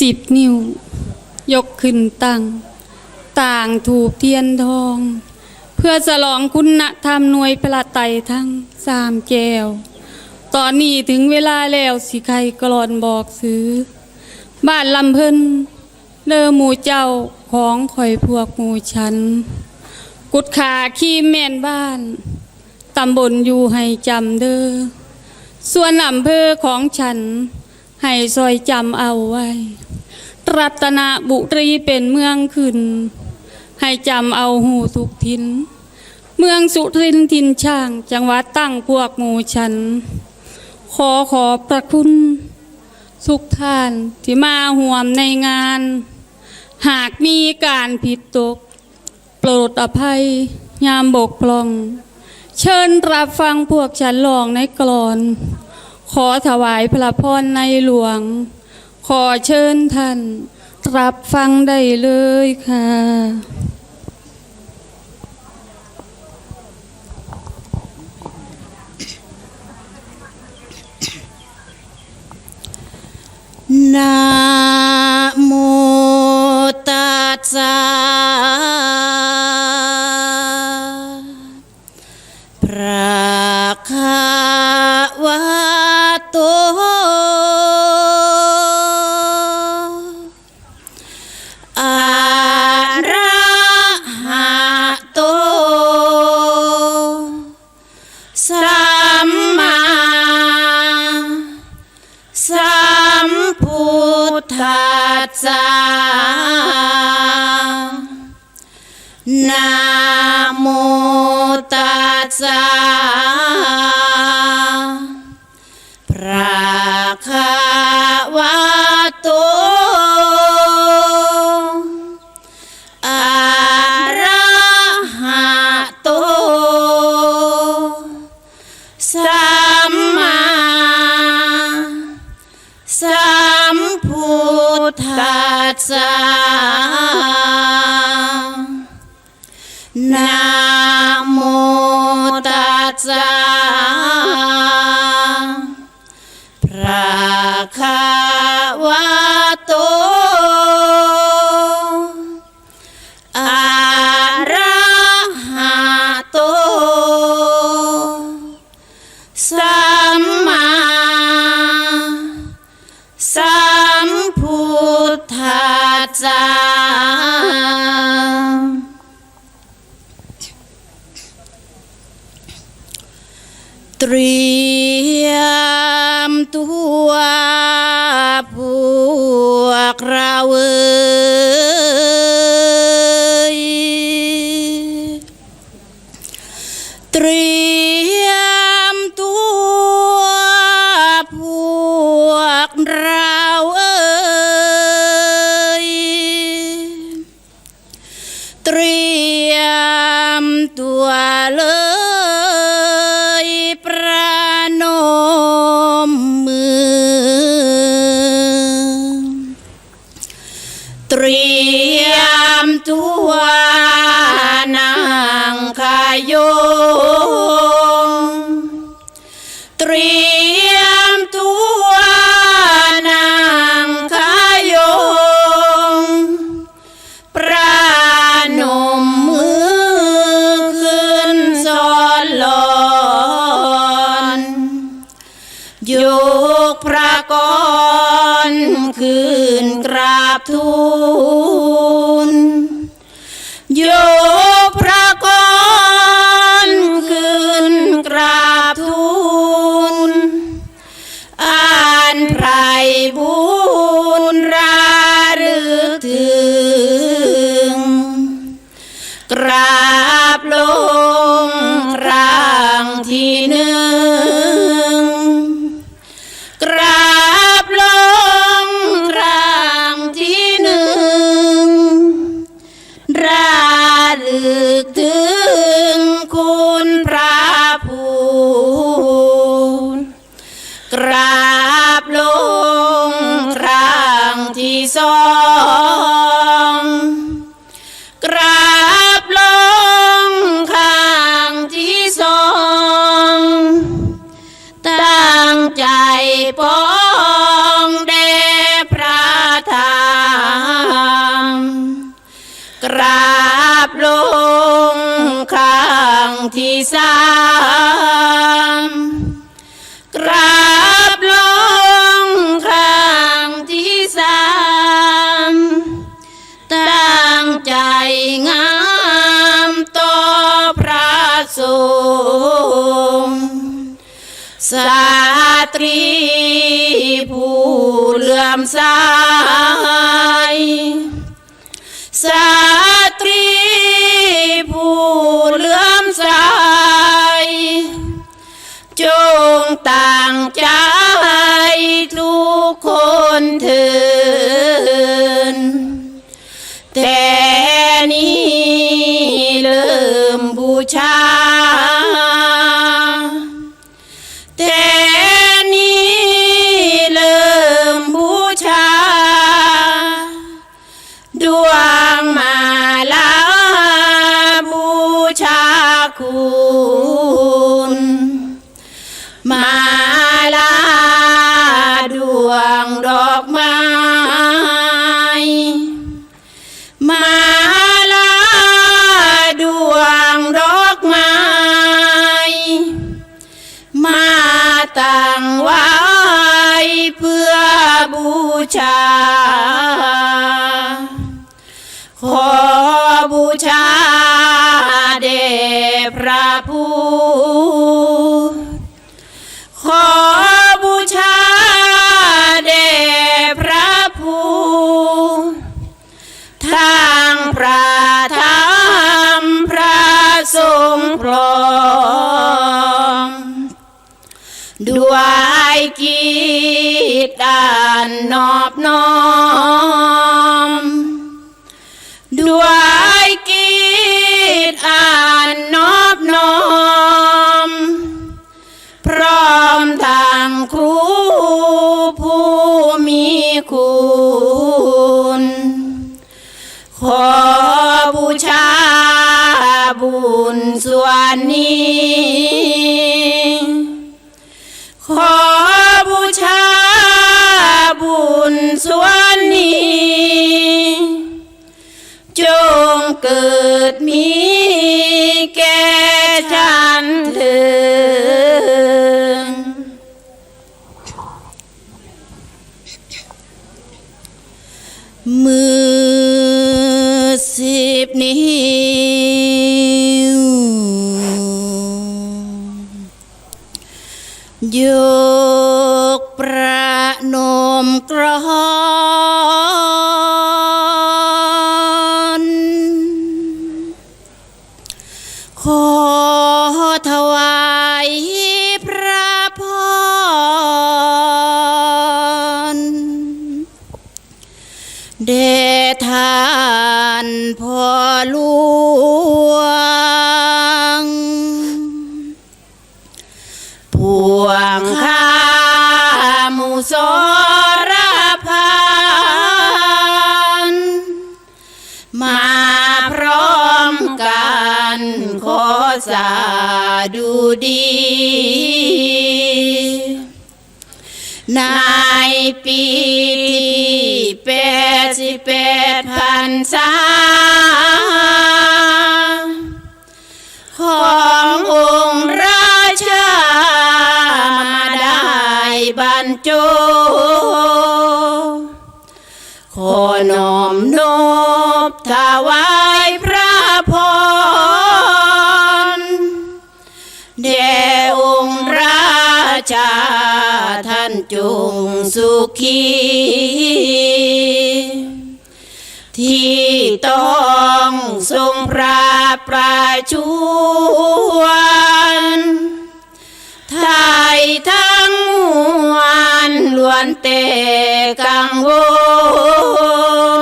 สิบนิ้วยกขึ้นตั้ง ต่างถูกเทียนทอง เพื่อฉลองคุณธรรมหน่วยประไตทั้งสามแก้ว ตอนนี้ถึงเวลาแล้วสิใครกรอนบอกซื้อ บ้านลำเพิ่นเลอหมูเจ้าของข่อยพวกหมูฉัน กุดขาขี้แม่นบ้านตำบลอยู่ให้จำเด้อส่วนอำเภอของฉัน ให้ซอยจำเอาไว้ รัตนบุรีเป็นเมืองขึ้น ให้จำเอาหูทุกทิน เมืองสุรินทินช่าง จังหวัดตั้งพวกหมู่ฉัน ขอขอบพระคุณทุกท่านที่มาห่วมในงาน หากมีการผิดตก โปรดอภัย ยามบกพร่อง เชิญรับฟังพวกฉันลองในกลอน ขอถวายพระพรในหลวง ขอเชิญท่าน รับฟังได้เลยค่ะนะโมตัสสะพระคาวะ คา คา ก่อนคืนกราบทูล สามกราบลงครั้งที่สามตั้งใจงามต่อพระสงฆ์สาตรีผู้เลื่อมใสสา นเถินแต่นี้เริ่มบูชา บู นนอบน้อม ด้วยกิจอันนอบน้อม พร้อมทางครูผู้มีคุณ บนิ้วยานพ่อหลวงพวงข้ามูสรพันมาพร้อมกันขอสาดูดีในปีที่แปดสิบแปด พันษาขององค์ราชามาได้บรรจบขอนอมนบถวายพระพรแด่องค์ราชาท่านจงสุขี ที่ต้องทรงพระประชวรไทยทั้งมวลล้วนแต่กังว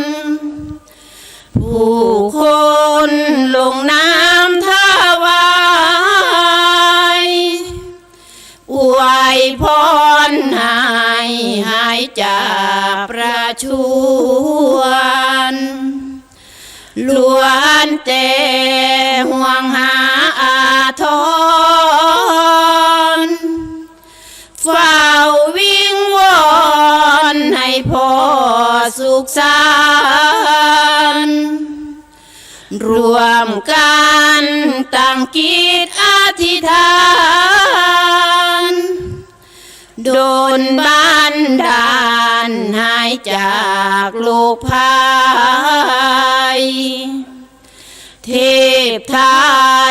ล ผู้คนลงน้ำทวายอวยพรให้หายจากประชวร ล้วนแต่ห่วงหาอาทรเฝ้าวิงวอนให้พ่อสุขสันต์รวมกันตั้งกิจอธิษฐานโดนบันดา ลหายจากโลกภัยเทพไท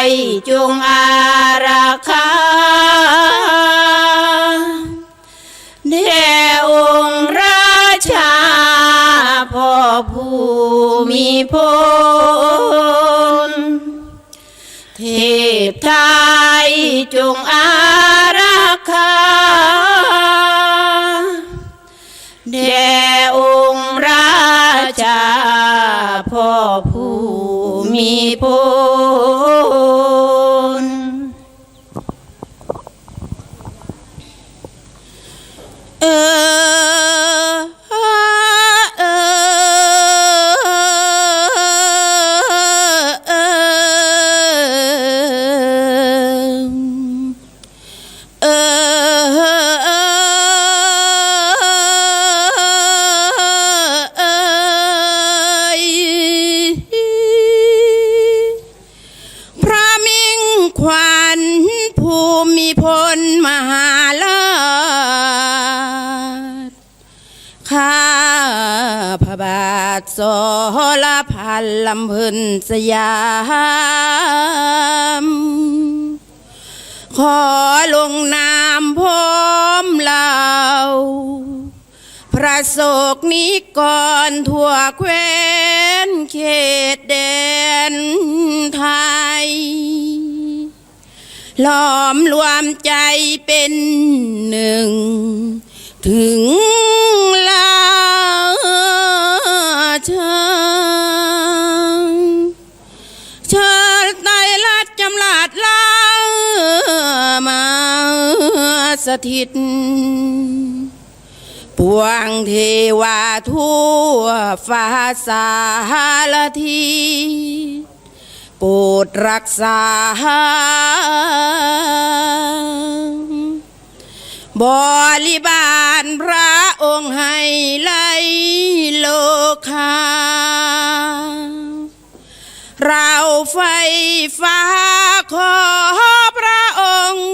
ยจงอาราคาแด่องค์ราชาพ่อผู้มีพลเทพไทยจงอา องค์ราชาพ่อผู้มีพลาทสรพันลำพึนสยาม ขอลงนามพร้อมเราพระโศกนิกรทั่วแคว้นเขตแดนไทยล้อมรวมใจเป็นหนึ่ง ถึงลา ชิงเชิญไตรลัดจำลาดลามาสถิต ปวงเทวาทั่วฟ้าสารทีโปรดรักษา บริบาลพระองค์ให้ไลโลคา เราไฟฟ้าขอพระองค์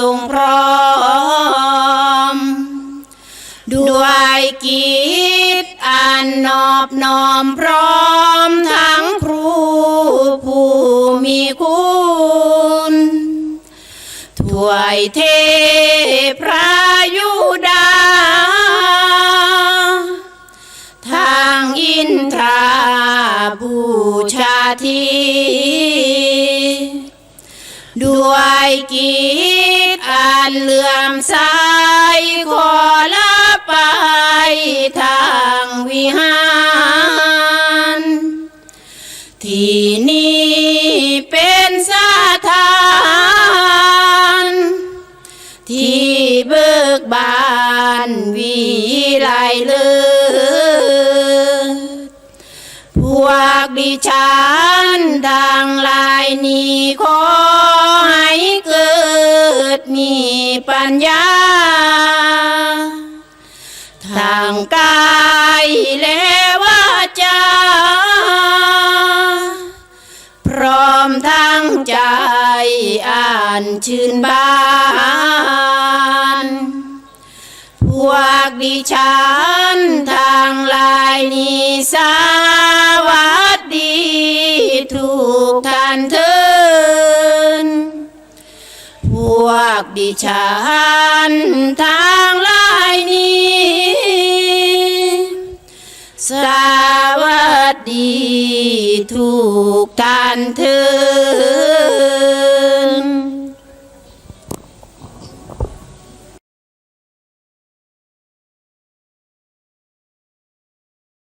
ทรงพร้อม ด้วยกิจอันนอบน้อมพร้อมทั้งครูผู้มีคุณถวยเทพระยุดา ทางอินทราบูชาทีด้วยกิ จอันเหลื่อมใสขอละไปทางวิหาร ที่นี่เป็นสถาน ที่เบิกบานวิไลเลือ วกดิฉันทางลายนี้ขอให้เกิดมีปัญญา ทางกายและวาจา พร้อมทั้งใจอ่านชื่นบานพวกดิฉันทางลายนี้สวั ดิฉันทางลายนี้ สวัสดีทุกท่านเธอ